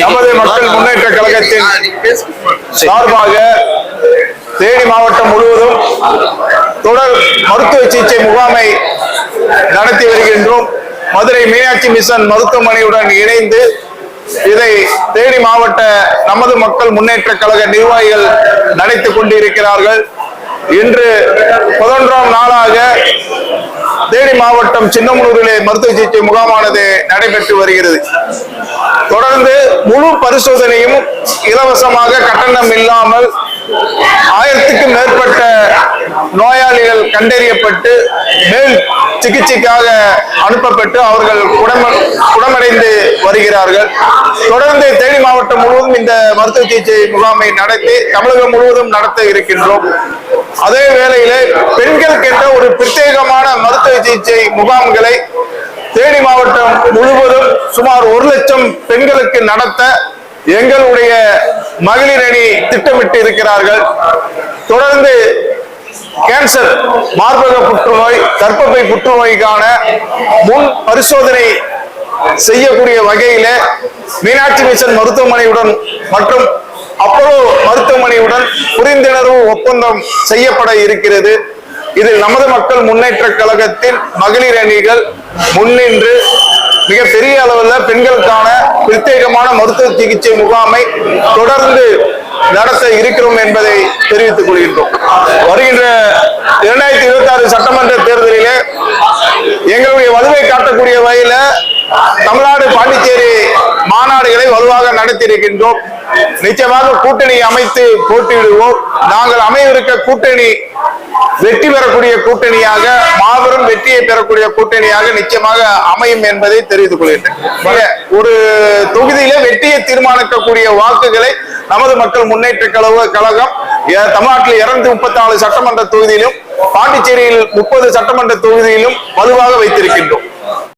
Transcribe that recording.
நமது மக்கள் முன்னேற்ற கழகத்தின் சார்பாக தேனி மாவட்டம் முழுவதும் தொடர் மருத்துவ சிகிச்சை முகாமை நடத்தி வருகின்றோம். மதுரை மீனாட்சி மிஷன் மருத்துவமனையுடன் இணைந்து இதை தேனி மாவட்ட நமது மக்கள் முன்னேற்ற கழக நிர்வாகிகள் நடத்தி கொண்டிருக்கிறார்கள். இன்று பதினொன்றாம் நாளாக தேனி மாவட்டம் சின்னமனூரிலே மருத்துவ சிகிச்சை முகாமானது நடைபெற்று வருகிறது. தொடர்ந்து முழு பரிசோதனையும் இலவசமாக கட்டணம் இல்லாமல் ஆயிரத்துக்கும் மேற்பட்ட நோயாளிகள் கண்டறியப்பட்டு மேல் சிகிச்சைக்காக அனுப்பப்பட்டு அவர்கள் குடம குணமடைந்து வருகிறார்கள். தொடர்ந்து தேனி மாவட்டம் முழுவதும் இந்த மருத்துவ சிகிச்சை முகாமை நடத்தி தமிழகம் முழுவதும் நடத்த இருக்கின்றோம். அதே வேளையிலே பெண்களுக்கென்ற ஒரு பிரத்யேக சிகிச்சை முகாம்களை தேனி மாவட்டம் முழுவதும் சுமார் ஒரு லட்சம் பெண்களுக்கு நடத்த எங்களுடைய மகளிர் அணி திட்டமிட்டு இருக்கிறார்கள். தொடர்ந்து கேன்சர் மார்பக புற்றுநோய் கர்ப்பப்பை புற்றுநோய்க்கான முன் பரிசோதனை செய்யக்கூடிய வகையில மீனாட்சி மிஷன் மருத்துவமனையுடன் மற்றும் அப்போலோ மருத்துவமனையுடன் புரிந்துணர்வு ஒப்பந்தம் செய்யப்பட இருக்கிறது. இதில் நமது மக்கள் முன்னேற்ற கழகத்தின் மகளிர் அணிகள் முன்னின்று மிகப்பெரிய அளவில் பெண்களுக்கான பிரத்யேகமான மருத்துவ சிகிச்சை முகாமை தொடர்ந்து நடத்த இருக்கிறோம் என்பதை தெரிவித்துக் கொள்கின்றோம். வருகின்ற இரண்டாயிரத்தி இருபத்தி ஆறு சட்டமன்ற தேர்தலிலே எங்களுடைய வலுவை காட்டக்கூடிய வகையில தமிழ்நாடு பாண்டிச்சேரி மாநாடுகளை வலுவாக நடத்தி இருக்கின்றோம் நிச்சயமாக கூட்டணி அமைத்து போட்டியிடுவோம். நாங்கள் அமையவிருக்க கூட்டணி வெற்றி பெறக்கூடிய கூட்டணியாக மாபெரும் வெற்றியை பெறக்கூடிய கூட்டணியாக நிச்சயமாக அமையும் என்பதை தெரிவித்துக் கொள்கின்றேன். ஒரு தொகுதியில வெற்றியை தீர்மானிக்கக்கூடிய வாக்குகளை நமது மக்கள் முன்னேற்ற கழக கழகம் எ- தமிழ்நாட்டில் இருநூத்தி முப்பத்தி நாலு சட்டமன்ற தொகுதியிலும் பாண்டிச்சேரியில் முப்பது சட்டமன்ற தொகுதியிலும் வலுவாக வைத்திருக்கின்றோம்.